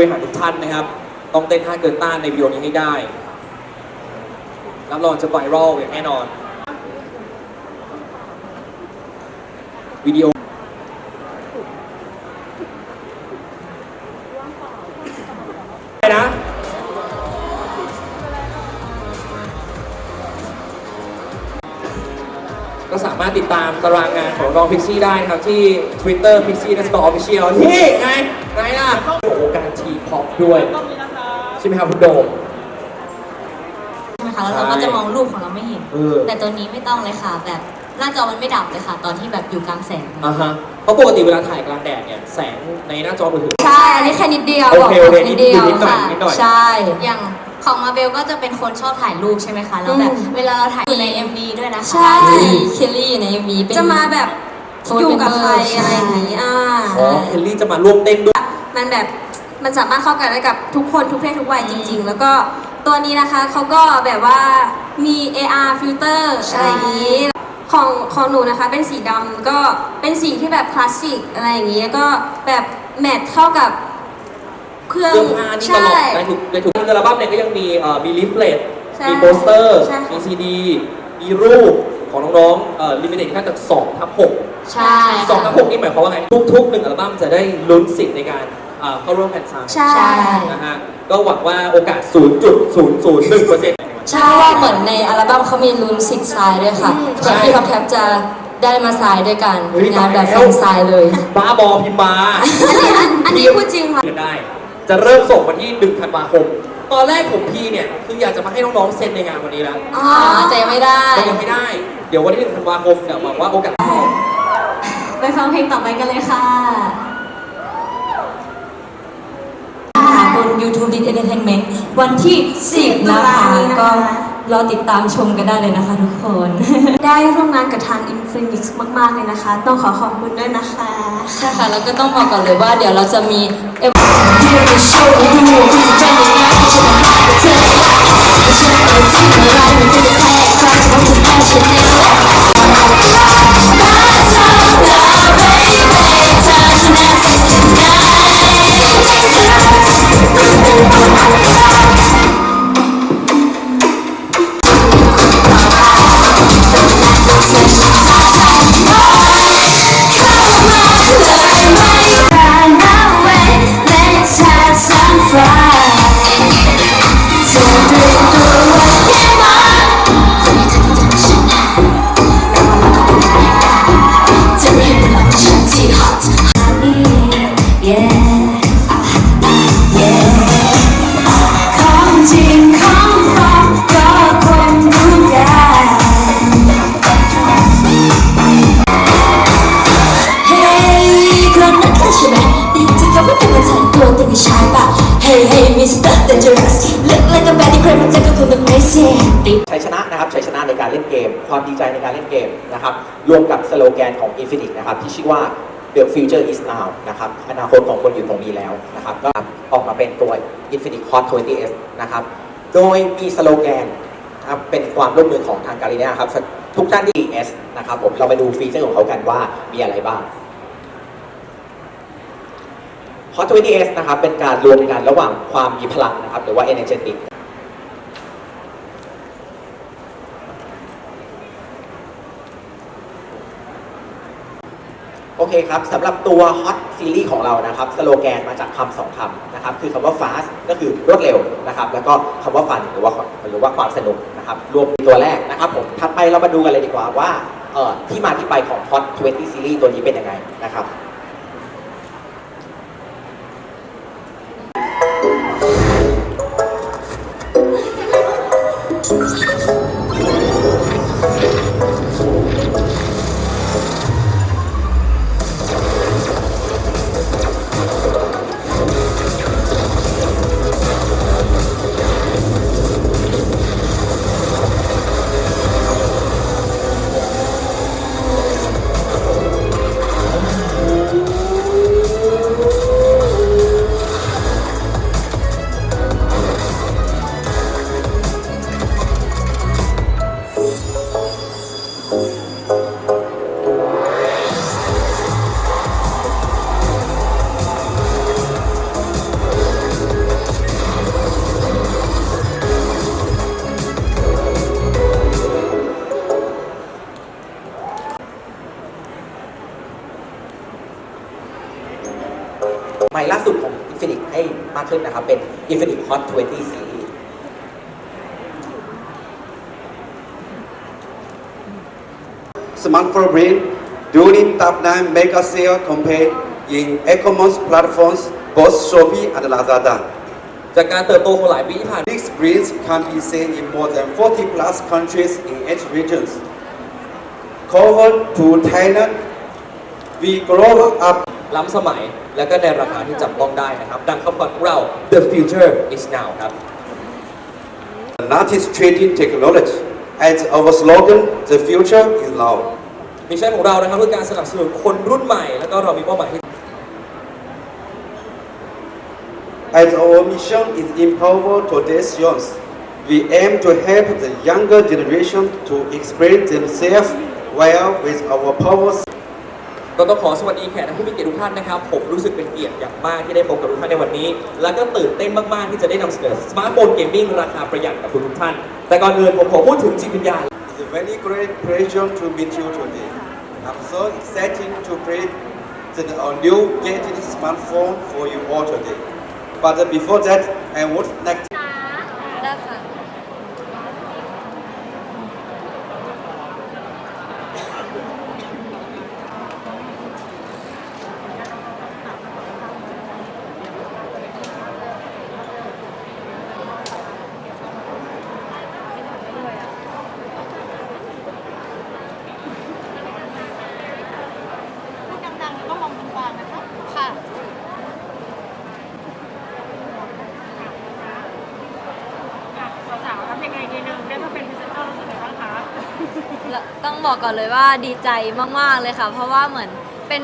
บริหารทุกท่านนะครับ ต้องเต้นท่าเกินต้านในวิดีโอนี้ให้ได้รับรองจะไวรัลอย่างแน่นอน วิดีโอนะก็สามารถติดตามตารางงานของน้องพิกซี่ได้นะครับ ที่ Twitter Pixie s t o r Official นี่ไง ไงล่ะโอ้โหการทีพอปด้วยใช่ไหมครับคุณโดม ใช่ไหมคะแล้วเราก็จะมองรูปของเราไม่เห็น เออ แต่ตัวนี้ไม่ต้องเลยค่ะ แบบหน้าจอมันไม่ดับเลยค่ะ ตอนที่แบบอยู่กลางแสง อ่าฮะเพราะปกติเวลาถ่ายกลางแดดเนี่ยแสงในหน้าจอมือถือ ใช่ อันนี้แค่นิดเดียวโอเคโอเคนิดเดียวนิดหน่อยค่ะนิดหน่อย ใช่ อย่างของมาเบลก็จะเป็นคนชอบถ่ายรูปใช่ไหมคะ แล้วแบบอืมเวลาเราถ่ายอยู่ใน MV ด้วยนะคะใช่ เคลลี่ใน MV เป็นจะมาแบบ Phone อยู่กับ member ใครอะไรอย่างนี้อ่าอ๋อเฮนรี่จะมาร่วมเต้นด้วย มันแบบมันสามารถเข้ากันได้กับทุกคนทุกเพศทุกวัยจริง ๆ แล้วก็ตัวนี้นะคะเขาก็แบบว่ามี AR filter ใช่อะไรอย่างนี้ของของหนูนะคะเป็นสีดำก็เป็นสีที่แบบคลาสสิกอะไรอย่างนี้แล้วก็แบบแมทเข้ากับเครื่องเสื้อผ้านี่ตใช่ลอดในถูกในถูกอัลบั้มเนี่ยก็ยังมีเอ่อมีลิฟเลตใช่มีโปสเตอร์ใช่ค่ะมีซีดีมีรูป ของน้องๆเอ่อลิมิเต็ดแค่จาก2ทับ6 ใช่ 2ทับ6นี่หมายความว่าไง ทุกๆหนึ่งอัลบั้มจะได้ลุ้นสิทธิ์ในการเอ่อเข้าร่วมแผ่นซาวด์ใช่ใช่ นะฮะก็หวังว่าโอกาส 0.001%ใช่ว่าเหมือนในอัลบั้มเขามีลุ้นสิกทรายด้วยค่ะใช่เดี๋ยวพี่ท็อปแท็บจะได้มาทรายด้วยกันเฮ้ยงานแบบตายแฟแล้วนทรายเลย บ้าบอพิมพ์มาอันนี้อันอันนี้พูดจริงค่ะกันได้ จะเริ่มส่งวันที่1ธันวาคม ตอนแรกผมพีเนี่ย คืออยากจะมาให้น้องๆเซ็นในงานวันนี้แล้วอ๋อแต่ยังไม่ได้ แต่ยังไม่ได้ เดี๋ยววันที่1ธันวาคมเนี่ยหวังว่าโอกาส ไปฟังเพลงต่อไปกันเลยค่ะบน YouTube Dit Entertainment วันที่ 10 นะคะ ก็รอติดตามชมกันได้เลยนะคะทุกคน ได้ร่วมงานกับทาง Infinix มากๆเลยนะคะ ต้องขอขอบคุณด้วยนะคะ ใช่ค่ะ แล้วก็ต้องบอกก่อนเลยว่าเดี๋ยวเราจะมีเอ็มที่ จะโชัยชนะนะครับชัยชนะในการเล่นเกม ความดีใจในการเล่นเกมนะครับรวมกับสโลแกนของ Infinix นะครับที่ชื่อว่า The future is now นะครับอนาคตของคนอยู่ตรงนี้แล้วนะครับก็ออกมาเป็นตัว Infinix Hot 20s นะครับโดยมีสโลแกนนะครับเป็นความร่วมมือของทางการีเนียครับทุกท่านที่ S นะครับผมเราไปดูฟีเจอร์ของเขากันว่ามีอะไรบ้าง Hot 20s นะครับเป็นการรวมกันระหว่างความมีพลังนะครับหรือว่า energetic โอเคครับสำหรับตัว Hot ซีรีส์ของเรานะครับสโลแกนมาจากคำสองคำนะครับคือคำว่า fast ก็คือรวดเร็วนะครับแล้วก็คำว่า fun หรือว่าหรือว่าความสนุกนะครับรวมตัวแรกนะครับผมถัดไปเรามาดูกันเลยดีกว่าว่าเอ่อที่มาที่ไปของ Hot 20ซีรีส์ตัวนี้เป็นยังไงนะครับ นะครับ เป็น Infinix Hot 20 Series Smartphone brand during top 9 mega sale campaign in e-commerce platforms both Shopee and Lazada. จากการเติบโตของหลายปีที่ผ่าน These brands can be seen in more than 40 plus countries in each regions. Cover to Thailand, we grow up ล้ำสมัย และก็ในราคาที่จับต้องได้นะครับ ดังคำขวัญของเรา the future is now ครับ artist trading technology. As our slogan, the future is now. มิชชั่นของเรานะครับคือการสนับสนุนคนรุ่นใหม่ แล้วก็เรามีเป้าหมายที่ As our mission is empower today's youth, we aim to help the younger generation to express themselves well with our powers. ก็ต้องขอสวัสดีแขกผู้มีเกียรติทุกท่านนะครับ ผมรู้สึกเป็นเกียรติอย่างมากที่ได้พบกับทุกท่านในวันนี้ แล้วก็ตื่นเต้นมาก ๆ ที่จะได้นำเสนอสมาร์ทโฟนเกมมิ่งราคาประหยัดกับทุกท่าน แต่ก่อนอื่นผมขอพูดถึงจิตวิญญาณ It's a very great pleasure to meet you today. I'm so excited to present our new gadget smartphone for you all today. But before that, I would like to ได้ค่ะ ดังๆแล้วก็มองตรงกลางนะคะ ค่ะ สาวๆทำยังไงดีนึงได้มาเป็นพรีเซนเตอร์รู้สึกไงบ้างคะ แล้วต้อง บอกก่อนเลยว่าดีใจมากๆเลยค่ะ เพราะว่าเหมือนเป็น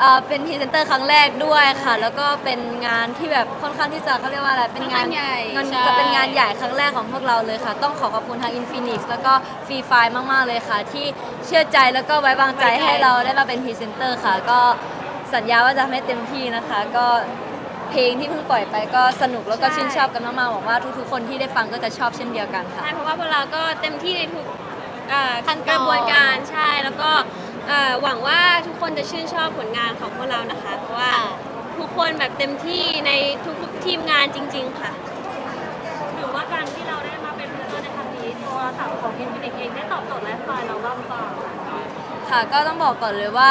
เอ่อเป็นพรีเซนเตอร์ครั้งแรกด้วยค่ะ แล้วก็เป็นงานที่แบบค่อนข้างที่จะเขาเรียกว่าอะไรเป็นงานค่อนข้างใหญ่มันใช่ก็เป็นงานใหญ่ครั้งแรกของพวกเราเลยค่ะ ต้องขอขอบคุณทาง Infinix แล้วก็ฟรีไฟมากๆเลยค่ะ ที่เชื่อใจแล้วก็ไว้วางใจให้เราได้มาเป็นพรีเซนเตอร์ค่ะ ก็สัญญาว่าจะทำให้เต็มที่นะคะ ก็เพลงที่เพิ่งปล่อยไปก็สนุกแล้วก็ชื่นชอบกันมากๆหวังว่าทุกๆคนที่ได้ฟังก็จะชอบเช่นเดียวกันค่ะ ใช่เพราะว่าพวกเราก็เต็มที่ในทุก เอ่อขั้นตอน กระบวนการใช่แล้วก็เอ่อหวังว่าทุกคนจะชื่นชอบผลงานของพวกเรานะคะ เพราะว่าค่ะ ทุกคนแบบเต็มที่ในทุกๆทีมงานจริง ๆ ค่ะถือว่าการที่เราได้มาเป็นพรีเซนเตอร์ในครั้งนี้ตัวสาวของอินฟินิกเองได้ตอบโจทย์ไลฟ์สไตล์เราบ้างหรือเปล่าค่ะก็ต้องบอกก่อนเลยว่า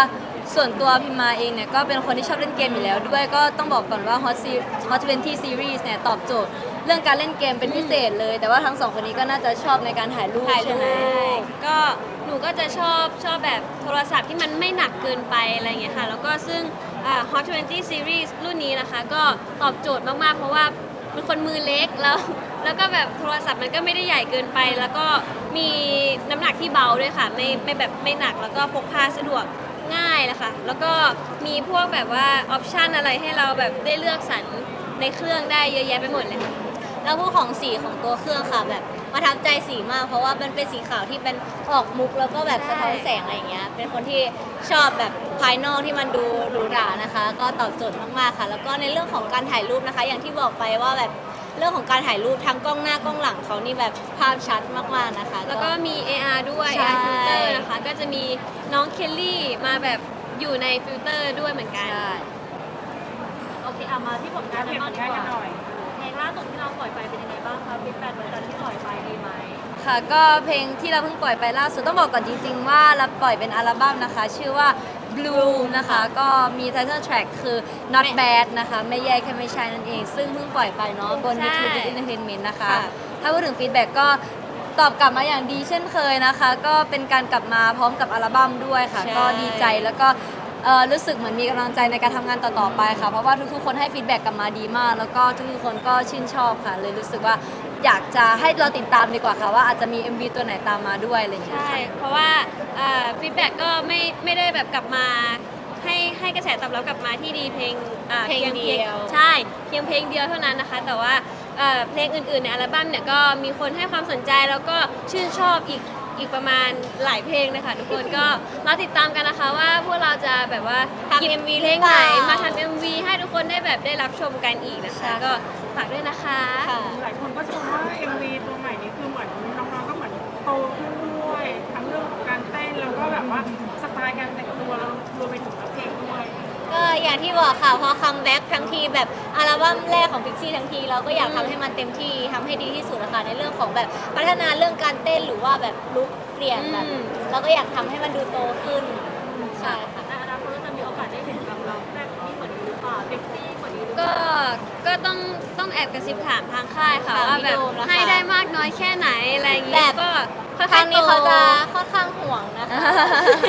ส่วนตัวพิมมาเองเนี่ยก็เป็นคนที่ชอบเล่นเกมอยู่แล้วด้วยก็ต้องบอกก่อนว่า Hot Se- Hot 20 Series เนี่ยตอบโจทย์ เรื่องการเล่นเกมเป็นพิเศษเลย แต่ว่าทั้งสองคนนี้ก็น่าจะชอบในการถ่ายรูปถ่ายใช่รูไหม ปก็หนูก็จะชอบชอบแบบโทรศัพท์ที่มันไม่หนักเกินไปอะไรอย่างเงี้ยค่ะ แล้วก็ซึ่งอ่า Hot 20 Series รุ่นนี้นะคะ ก็ตอบโจทย์มาก ๆ เพราะว่าเป็นคนมือเล็กแล้ว แล้วก็แบบโทรศัพท์มันก็ไม่ได้ใหญ่เกินไป แล้วก็มีน้ำหนักที่เบาด้วยค่ะ ไม่ไม่แบบไม่หนักแล้วก็พกพาสะดวกง่ายนะคะ แล้วก็มีพวกแบบว่าออปชันอะไรให้เราแบบได้เลือกสรรในเครื่องได้เยอะแยะไปหมดเลยค่ะ แล้วพวกของสีของตัวเครื่องค่ะแบบประทับใจสีมาก เพราะว่ามันเป็นสีขาวที่เป็นออกมุกแล้วก็แบบสะท้อนแสงอะไรอย่างเงี้ย เป็นคนที่ชอบแบบภายนอกที่มันดูหรูหรานะคะ ก็ตอบโจทย์มากๆค่ะ แล้วก็ในเรื่องของการถ่ายรูปนะคะ อย่างที่บอกไปว่าแบบเรื่องของการถ่ายรูปทั้งกล้องหน้ากล้องหลังเขานี่แบบภาพชัดมากๆนะคะ แล้วก็มี AR ด้วย ใช่ AR ฟิลเตอร์นะคะ ก็จะมีน้องเคลลี่มาแบบอยู่ในฟิลเตอร์ด้วยเหมือนกัน โอเคเอามาที่ผลงานเห็นบ้างดีง่ายกกันว่าหน่อยเพ ลงล่าสุดที่เราปล่อยไปเป็นยังไงบ้างคะฟีดแบ็กหลังจากที่ปล่อยไปดีไหมค่ะก็เพลงที่เราเพิ่งปล่อยไปล่าสุดต้องบอกก่อนจริง ๆ ว่าเราปล่อยเป็นอัลบั้มนะคะ ชื่อว่า Blue นะคะ ก็มี title track คือ Not Bad นะคะ ไม่แย่แค่ไม่ใช่นั่นเอง ซึ่งเพิ่งปล่อยไปเนาะบนใช่ YouTube Big Entertainment นะคะค่ะถ้าพูดถึงฟีดแบ็กก็ตอบกลับมาอย่างดีเช่นเคยนะคะ ก็เป็นการกลับมาพร้อมกับอัลบั้มด้วยค่ะใช่ก็ดีใจแล้วก็ เอ่อรู้สึกเหมือนมีกำลังใจในการทำงานต่อ ๆ ไปค่ะ เพราะว่าทุกๆ คนให้ฟีดแบ็กกลับมาดีมาก แล้วก็ทุกๆ คนก็ชื่นชอบค่ะ เลยรู้สึกว่าอยากจะให้เราติดตามดีกว่าค่ะ ว่าอาจจะมี MV ตัวไหนตามมาด้วยอะไรอย่างเงี้ยใช่ ค่ะ เพราะว่าฟีดแบ็กก็ไม่ไม่ได้แบบกลับมา ให้ให้กระแสตอบรับกลับมาที่ดีเพลงอ่าเพลงเดียว ใช่เพียงเพลงเดียวเท่านั้นนะคะ แต่ว่าเอ่อเพลงอื่นๆในอัลบั้มเนี่ยก็มีคนให้ความสนใจแล้วก็ชื่นชอบอีก อีกประมาณหลายเพลงนะคะทุกคนก็รอติดตามกันนะคะว่าพวกเราจะแบบว่าทำหยิบ MV เพลงไหนหรือเปล่ามมาทำ MV ให้ทุกคนได้แบบได้รับชมกันอีกนะคะ ก็ฝากด้วยนะคะค่ะหลายคนก็ชมว่า MV ตัวใหม่นี้คือเหมือนน้องๆก็เหมือนโตขึ้นด้วยทั้งเรื่องของการเต้นแล้วก็แบบว่าสไตล์การแต่งตัวแล้วรวมไปถึงเพลงด้วย ก็อย่างอย่างที่บอกค่ะพอคัมแบ็กทั้งที แบบอัลบั้มแรกของพิกซี่ทั้งที เราก็อยากทำให้มันเต็มที่ทำให้ดีที่สุดนะคะในเรื่องของแบบพัฒนาเรื่องการเต้นหรือว่าแบบลุคเปลี่ยนแบบอืม เราก็อยากทำให้มันดูโตขึ้นใช่ค่ะ ในอนาคตเราจะมีโอกาสได้เห็นแบบเราแบบนี้เหมือนนี้หรือเปล่าเต็มที่กว่านี้หรือเปก็ ล่าก็ต้องต้องแอบกระซิบถามทางค่ายค่ะถามว่าพี่แบบโดมแล้วค่ะให้ได้มากน้อยแค่ไหนอะไรอย่างแบเงี้ยบก็ค่ครั้อยงๆนี้โตเขาจะค่อนข้างห่วงนะคะ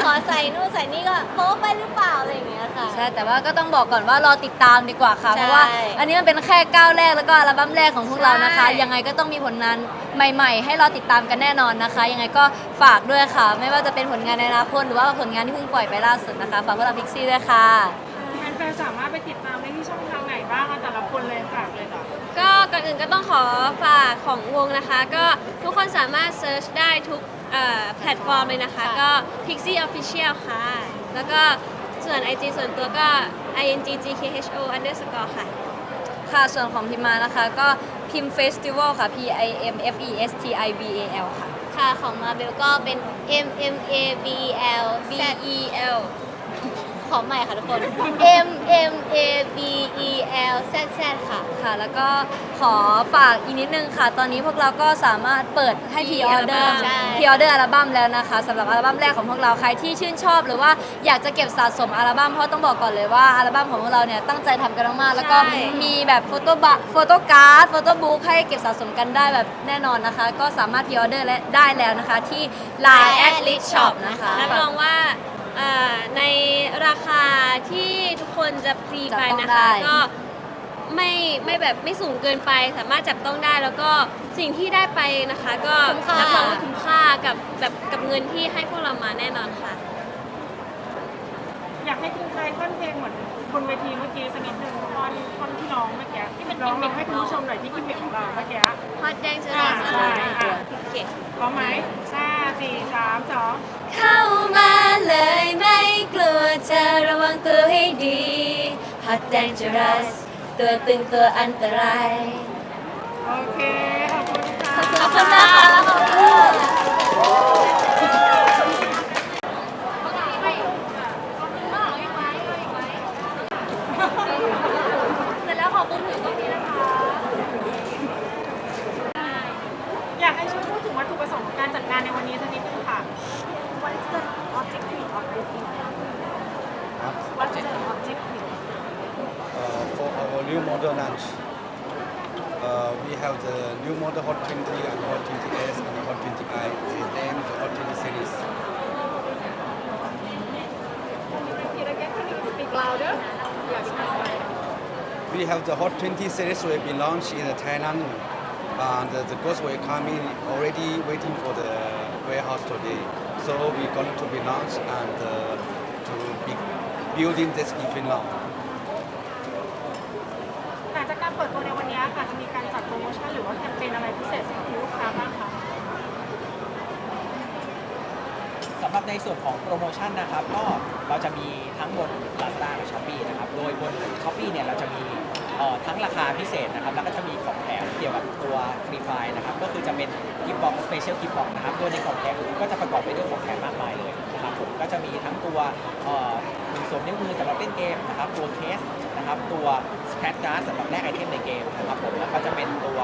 ขอใส่นู่นใส่นี่ก็โป๊ไปหรือเปล่าอะไรอย่างเงี้ยค่ะ ใช่แต่ว่าก็ต้องบอกก่อนว่ารอติดตามดีกว่าค่ะ ใช่เพราะว่าอันนี้มันเป็นแค่ก้าวแรกแล้วก็อัลบั้มแรกของพวกเรานะคะ ใช่ ยังไงก็ต้องมีผลงานใหม่ ๆ ให้รอติดตามกันแน่นอนนะคะ ยังไงก็ฝากด้วยค่ะ ไม่ว่าจะเป็นผลงานในอนาคตหรือว่าผลงานที่เพิ่งปล่อยไปล่าสุดนะคะฝากพวกเราพิกซี่ด้วยค่ะ แฟนๆสามารถไปติดตามได้ที่ช่องทางไหนบ้างอะแต่ละคนเลยฝากเลยจ้ะก็ก่อนอื่นก็ต้องขอฝากของวงนะคะ ก็ทุกคนสามารถเซิร์ชได้ทุก เอ่อแพลตฟอร์มเลยนะคะค่ะก็ Pixie Official ค่ะ แล้วก็ส่วน IG ส่วนตัวก็ inggkho underscore ค่ะ ค่ะ ส่วนของพิมมานะคะ ก็พิมเฟสติวัลค่ะ P I M F E S T I V A L ค่ะ ค่ะของมาเบลก็เป็น M M A B E L B Z E L ขอใหม่ค่ะทุกคน M M A B E L Z Z ค่ะ ค่ะ แล้วก็ขอฝากอีกนิดนึงค่ะ ตอนนี้พวกเราก็สามารถเปิดให้พ r ออเดอร์ใช่พ r ออเดอร์อัลบั้มแล้วนะคะสำหรับอัลบั้มแรกของพวกเราใครที่ชื่นชอบ หรือว่าอยากจะเก็บสะสมอัลบั้มเพราะต้องบอกก่อนเลยว่าอัลบั้มของพวกเราเนี่ยตั้งใจทำกันมากๆแล้วก็ใช่ มีแบบโฟโต้บัโฟโต้การ์ดโฟโต้บุ๊กให้เก็บสะสมกันได้แบบแน่นอนนะคะ ก็สามารถพ r ออเดอร์และได้แล้วนะคะที่ Line at l i t Shop นะคะ รับรองว่า เอ่อในราคาที่ทุกคนจะพรีไปจับต้องนะคะได้ก็ไม่ไม่แบบไม่สูงเกินไปสามารถจับต้องได้แล้วก็สิ่งที่ได้ไปนะคะก็คุ้มค่ารับรองว่าคุ้มค่ากับแบบกับเงินที่ให้พวกเรามาแน่นอนค่ะ อยากให้ทิ้งท้ายท่อนเพลงเหมือนบนเวทีเมื่อกี้สักนิดหนึ่งท่อนท่อนที่ร้องเมื่อกี้ที่เป็นร้องร้องให้คุณผู้ชมหน่อยที่กิมมิคของเราเมื่อกี้ ฮอตแดงจะอ่าได้ใช่อะ โอเค พร้อมไหมห้าสี่สามสอง เข้ามา เลยไม่กลัวจะระวังตัวให้ดี Hot dangerous ตัวตึงตัวอันตราย โอเค ขอบคุณค่ะ ขอบคุณนะคะอยากให้ช่วยพูดถึงวัตถุประสงค์ของการจัดงานในวันนี้สักนิด new model launch, uh, we have the new model Hot 20 and Hot 20S and the Hot 20i. They named the Hot 20 series. Louder. We have the Hot 20 series will be launched in Thailand, and the goods will come in already waiting for the warehouse today. So we're going to be launched and uh, to be building this event now. ค่ะจะมีการจัดโปรโมชั่นหรือว่าแคมเปญอะไรพิเศษสำหรับลูกค้าบ้างคะสำหรับในส่วนของโปรโมชั่นนะครับก็เราจะมีทั้งบน Lazada และ Shopee นะครับโดยบน Shopee เนี่ยเราจะมีเอ่อทั้งราคาพิเศษนะครับแล้วก็จะมีของแถมเกี่ยวกับตัวฟรีไฟนะครับก็คือจะเป็นกิฟต์บ็อกซ์สเปเชียลกิฟต์บ็อกนะครับโดยในของแถมก็จะประกอบไปด้วยของแถมมากมายเลยนะครับผมก็จะมีทั้งตัวเอ่อหนึ่งสวมนิ้วมือสำหรับเล่นเกมนะครับตัวเคส นะครับตัวสแครการ์ดสำหรับแลกไอเทมในเกมนะครับผมแล้วก็จะเป็นตัว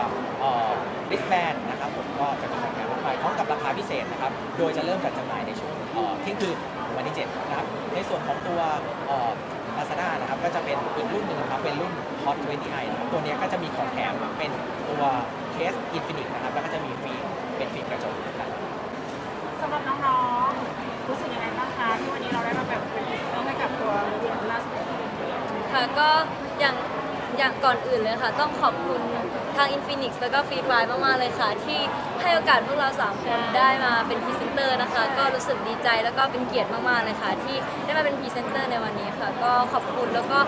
ริสแบนนะครับผมก็จะมีของแถมมากมายพร้อมกับราคาพิเศษนะครับโดยจะเริ่มจัดจำหน่ายในช่วงเที่ยงคืนขอวันที่7นะครับในส่วนของตัวเอ่อ Lazada นะครับก็จะเป็นอีกรุ่นหนึ่งนะครับเป็นรุ่น Hot 20i นะครับตัวนี้ก็จะมีของแถมเป็นตัวเคส Infinite นะครับแล้วก็จะมีฟิล์มเป็นฟิล์มกระจกนะครับสำหรับน้องๆรู้สึกยังไงบ้างคะที่วันนี้เราได้มาแบบเป็นพรีเซนเตอร์ให้กับตัวเรียนล่าสุด ค่ะก็อย่างอย่างก่อนอื่นเลยค่ะ ต้องขอบคุณทาง Infinix แล้วก็ Free Fire มากๆเลยค่ะ ที่ให้โอกาสพวกเรา3คนได้มาเป็นพรีเซนเตอร์นะคะ ก็รู้สึกดีใจแล้วก็เป็นเกียรติมากๆเลยค่ะ ที่ได้มาเป็นพรีเซนเตอร์ในวันนี้ค่ะ ก็ขอบคุณแล้วก็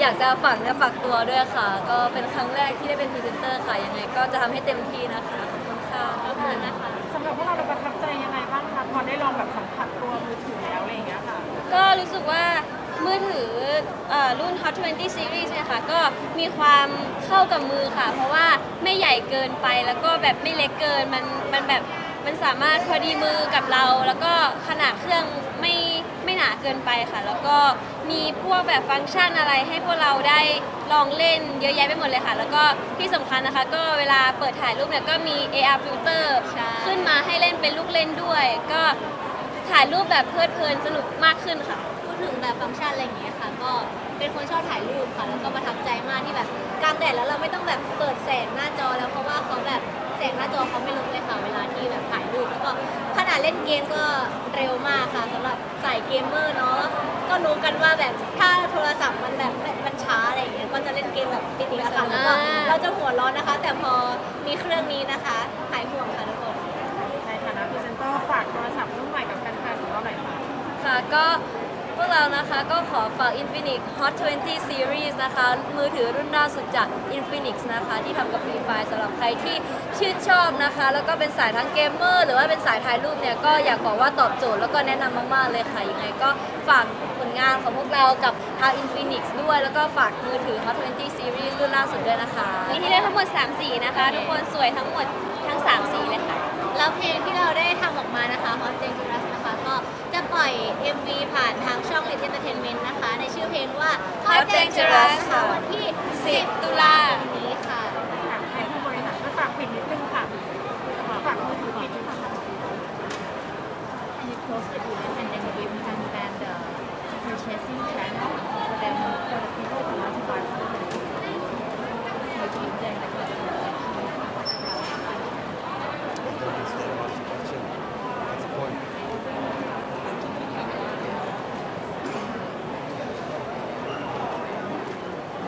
อยากจะฝากเนื้อฝากตัวด้วยค่ะ ก็เป็นครั้งแรกที่ได้เป็นพรีเซนเตอร์ค่ะยังไง ก็จะทำให้เต็มที่นะคะขอบคุณค่ะขอบคุณนะคะสำหรับพวกเราเราประทับใจยังไงบ้างคะพอได้ลองแบบสัมผัสตัวมือถือแล้วอะไรอย่างเงี้ยค่ะ ก็รู้สึกว่า มือถือเออรุ่น Hot 20 Series เนี่ยค่ะ ก็มีความเข้ากับมือค่ะ เพราะว่าไม่ใหญ่เกินไปแล้วก็แบบไม่เล็กเกิน มันมันแบบมันสามารถพอดีมือกับเรา แล้วก็ขนาดเครื่องไม่ไม่หนาเกินไปค่ะ แล้วก็มีพวกแบบฟังก์ชันอะไรให้พวกเราได้ลองเล่นเยอะแยะไปหมดเลยค่ะ แล้วก็ที่สำคัญนะคะ ก็เวลาเปิดถ่ายรูปเนี่ยก็มี AR filter ใช่ ขึ้นมาให้เล่นเป็นลูกเล่นด้วย ก็ถ่ายรูปแบบเพลิดเพลินสนุกมากขึ้นค่ะพูด ถึงแบบฟังก์ชันอะไรอย่างเงี้ยค่ะ ก็เป็นคนชอบถ่ายรูปค่ะ แล้วก็ประทับใจมากที่แบบกลางแดดแล้วเราไม่ต้องแบบเปิดแสงหน้าจอแล้วเพราะว่าเขาแบบแสงหน้าจอเขาไม่ลดเลยค่ะเวลาที่แบบถ่ายรูปแล้วก็ขนาดเล่นเกมก็เร็วมากค่ะสำหรับสายเกมเมอร์เนาะก็รู้กันว่าแบบถ้าโทรศัพท์มันแบบมันช้าอะไรอย่างเงี้ยก็จะเล่นเกมแบบติดๆอะค่ะแล้วก็อ่าเราจะหัวร้อนนะคะ แต่พอมีเครื่องนี้นะคะหายห่วงค่ะทุกคน ในฐานะพรีเซนเตอร์ฝากโทรศัพท์รุ่นใหม่กับแฟนๆของเราหน่อยค่ะ ค่ะก็พ วกเรานะคะก็ขอฝาก Infinix Hot 20 Series นะคะ มือถือรุ่นล่าสุดจาก Infinix นะคะ ที่ทำกับ Free Fire สำหรับใครที่ชื่นชอบนะคะ แล้วก็เป็นสายทั้งเกมเมอร์หรือว่าเป็นสายถ่ายรูปเนี่ย ก็อยากบอกว่าตอบโจทย์แล้วก็แนะนำมาก ๆ เลยค่ะ ยังไงก็ฝากผลงานของพวกเรากับทาง Infinix ด้วย แล้วก็ฝากมือถือ Hot 20 Series รุ่นล่าสุดด้วยนะคะมีให้เลือกทั้งหมด 3 สีนะคะ ทุกคนสวยทั้งหมดทั้ง 3 สีเลยค่ะแล้วเพลงที่เราได้ทำออกมานะคะ Hot Dangerous นะคะก็จะ ปล่อย MV ผ่านทางช่อง Lit Entertainment นะคะ ในชื่อเพลงว่า Hot Dangerous ค่ะวันที่ 10 ตุลานี้ค่ะค่ะให้ผู้บริหารช่วยฝากปิดนิดนึงค่ะฝากมือถือปิดนิดนึงค่ะ and you close the event and then give them then the purchasing channel for them for the people who want to buy from the you give them like a Don't understand what's the question. What's the point?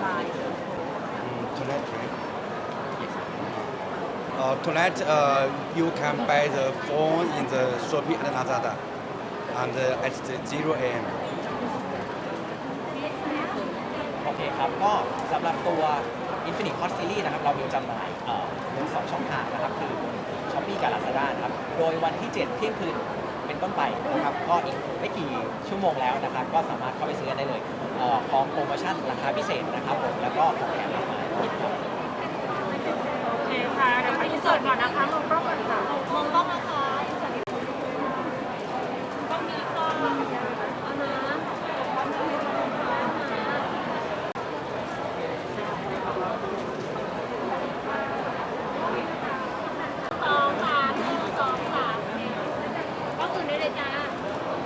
buy Mm, Tonight, right? Uh, tonight, uh, you can buy the phone in the Shopee and Lazada, and uh, at the 0 a.m. โอเคครับ ก็สำหรับตัว Infinix Hot Series นะครับ เรามีจำหน่ายเอ่อบนสองช่องทางนะครับ คือ Shopee กับ Lazada นะครับ โดยวันที่ 7 เที่ยงคืนเป็นต้นไปนะครับ ก็อีกไม่กี่ชั่วโมงแล้วนะครับ ก็สามารถเข้าไปซื้อกันได้เลยเอ่อพร้อมโปรโมชั่นราคาพิเศษนะครับผมแล้วก็ของแถมมากมายครับ โอเคค่ะ เดี๋ยวไปอิน เสิร์ตก่อนนะคะมองกล้องก่อนค่ะมองกล้องนะคะ